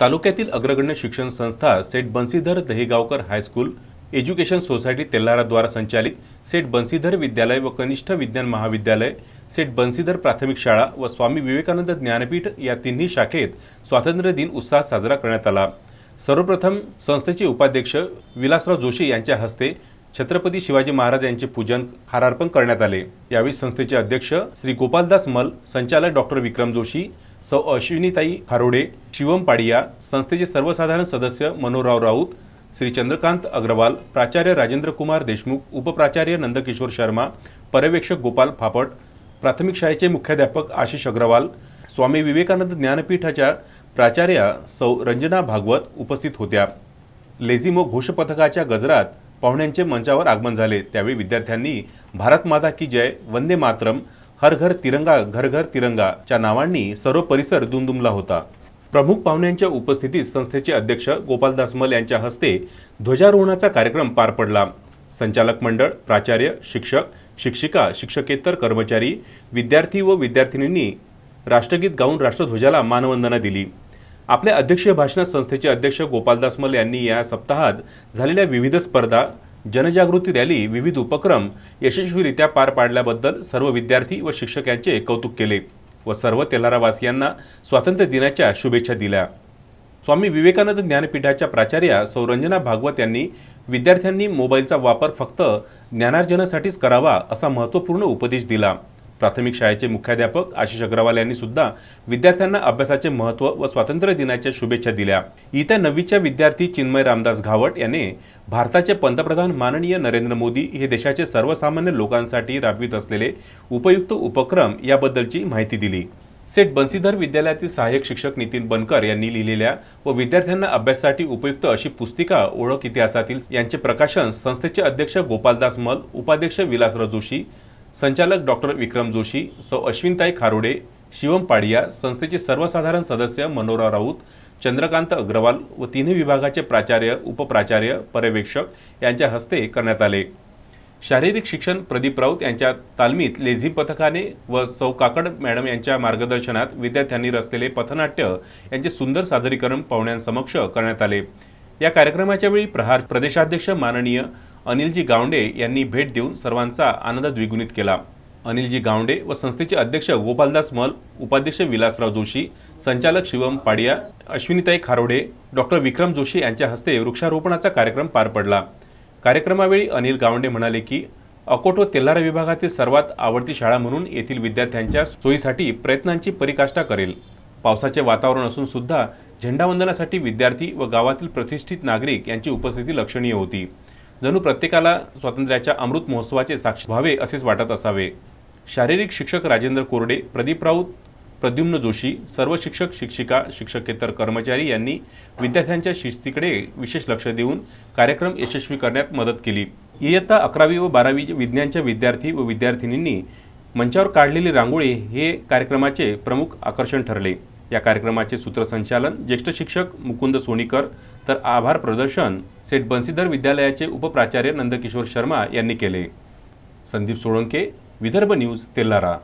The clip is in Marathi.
तालुक्यातील अग्रगण्य शिक्षण संस्था Seth Bansidhar Dahegaonkar high school education society तेल्हाराद्वारा संचालित सेठ बन्सीधर विद्यालय व कनिष्ठ विज्ञान महाविद्यालय सेठ बन्सीधर प्राथमिक शाळा व स्वामी विवेकानंद ज्ञानपीठ या तिन्ही शाखेत स्वातंत्र्य दिन उत्साहात साजरा करण्यात आला. सर्वप्रथम संस्थेचे उपाध्यक्ष विलासराव जोशी यांच्या हस्ते छत्रपती शिवाजी महाराज यांचे पूजन हारार्पण करण्यात आले. यावेळी संस्थेचे अध्यक्ष श्री गोपालदास मल संचालक डॉक्टर विक्रम जोशी सौ अश्विनीताई खारोडे शिवम पाडिया संस्थेचे सर्वसाधारण सदस्य मनोराव राऊत श्री चंद्रकांत अग्रवाल प्राचार्य राजेंद्र कुमार देशमुख उपप्राचार्य नंदकिशोर शर्मा पर्यवेक्षक गोपाल फापट प्राथमिक शाळेचे मुख्याध्यापक आशिष अग्रवाल स्वामी विवेकानंद ज्ञानपीठाच्या प्राचार्या सौ रंजना भागवत उपस्थित होत्या. लेझिमो घोषपथकाच्या गजरात पाहुण्यांचे मंचावर आगमन झाले. त्यावेळी विद्यार्थ्यांनी भारत माता की जय वंदे मातरम हर घर तिरंगा घर घर तिरंगा च्या नावांनी सर्व परिसर दुमदुमला होता. प्रमुख पाहुण्यांच्या उपस्थितीत संस्थेचे अध्यक्ष गोपालदास मल यांच्या हस्ते ध्वजारोहणाचा कार्यक्रम पार पडला. संचालक मंडळ प्राचार्य शिक्षक शिक्षिका शिक्षकेतर कर्मचारी विद्यार्थी व विद्यार्थिनींनी राष्ट्रगीत गाऊन राष्ट्रध्वजाला मानवंदना दिली. आपल्या अध्यक्षीय भाषणात संस्थेचे अध्यक्ष गोपालदास मल यांनी या सप्ताहात झालेल्या विविध स्पर्धा जनजागृती रॅली विविध उपक्रम यशस्वीरित्या पार पाडल्याबद्दल सर्व विद्यार्थी व शिक्षक यांचे कौतुक केले व सर्व तेलारावासियांना स्वातंत्र्य दिनाच्या शुभेच्छा दिल्या. स्वामी विवेकानंद ज्ञानपीठाच्या प्राचार्या सौरंजना भागवत यांनी विद्यार्थ्यांनी मोबाईलचा वापर फक्त ज्ञानार्जनासाठीच करावा असा महत्त्वपूर्ण उपदेश दिला. प्राथमिक शाळेचे मुख्याध्यापक आशिष अग्रवाल यांनी सुद्धा विद्यार्थ्यांना अभ्यासाचे महत्त्व व स्वातंत्र्य दिनाच्या शुभेच्छा दिल्या. इयत्या नववीच्या विद्यार्थी चिन्मय रामदास घावट याने भारताचे पंतप्रधान माननीय नरेंद्र मोदी हे देशाचे सर्वसामान्य लोकांसाठी राबवित असलेले उपयुक्त उपक्रम याबद्दलची माहिती दिली. सेठ बन्सीधर विद्यालयातील सहाय्यक शिक्षक नितीन बनकर यांनी लिहिलेल्या व विद्यार्थ्यांना अभ्यासासाठी उपयुक्त अशी पुस्तिका ओळख इतिहासातील यांचे प्रकाशन संस्थेचे अध्यक्ष गोपालदास मल उपाध्यक्ष विलासराव जोशी संचालक डॉक्टर विक्रम जोशी सौ अश्विनताई खारोडे शिवम पाडिया संस्थेचे सर्वसाधारण सदस्य मनोरा राऊत चंद्रकांत अग्रवाल व तिन्ही विभागाचे प्राचार्य उपप्राचार्य पर्यवेक्षक यांच्या हस्ते करण्यात आले. शारीरिक शिक्षण प्रदीप राऊत यांच्या तालमीत लेझी पथकाने व सौ काकड मॅडम यांच्या मार्गदर्शनात विद्यार्थ्यांनी रचलेले पथनाट्य यांचे सुंदर सादरीकरण पाहुण्यांसमक्ष करण्यात आले. या कार्यक्रमाच्या वेळी प्रहार प्रदेशाध्यक्ष माननीय अनिलजी गावंडे यांनी भेट देऊन सर्वांचा आनंद द्विगुणित केला. अनिलजी गावंडे व संस्थेचे अध्यक्ष गोपालदास मल उपाध्यक्ष विलासराव जोशी संचालक शिवम पाडिया अश्विनीताई खारोडे डॉक्टर विक्रम जोशी यांच्या हस्ते वृक्षारोपणाचा कार्यक्रम पार पडला. कार्यक्रमावेळी अनिल गावंडे म्हणाले की अकोट व तेल्हारा विभागातील सर्वात आवडती शाळा म्हणून येथील विद्यार्थ्यांच्या सोयीसाठी प्रयत्नांची परिकाष्ठा करेल. पावसाचे वातावरण असून सुद्धा झेंडावंदनासाठी विद्यार्थी व गावातील प्रतिष्ठित नागरिक यांची उपस्थिती लक्षणीय होती. जणू प्रत्येकाला स्वातंत्र्याच्या अमृत महोत्सवाचे साक्षी व्हावे असेच वाटत असावे. शारीरिक शिक्षक राजेंद्र कोरडे प्रदीप राऊत प्रद्युम्न जोशी सर्व शिक्षक शिक्षिका शिक्षकेतर कर्मचारी यांनी विद्यार्थ्यांच्या शिस्तीकडे विशेष लक्ष देऊन कार्यक्रम यशस्वी करण्यात मदत केली. इयत्ता अकरावी व बारावी विज्ञानच्या विद्यार्थी व विद्यार्थिनींनी मंचावर काढलेली रांगोळी हे कार्यक्रमाचे प्रमुख आकर्षण ठरले. या कार्यक्रमाचे सूत्रसंचालन ज्येष्ठ शिक्षक मुकुंद सोनीकर तर आभार प्रदर्शन सेठ बन्सीधर विद्यालयाचे उपप्राचार्य नंदकिशोर शर्मा यांनी केले. संदीप सोळंके विदर्भ न्यूज तेल्लारा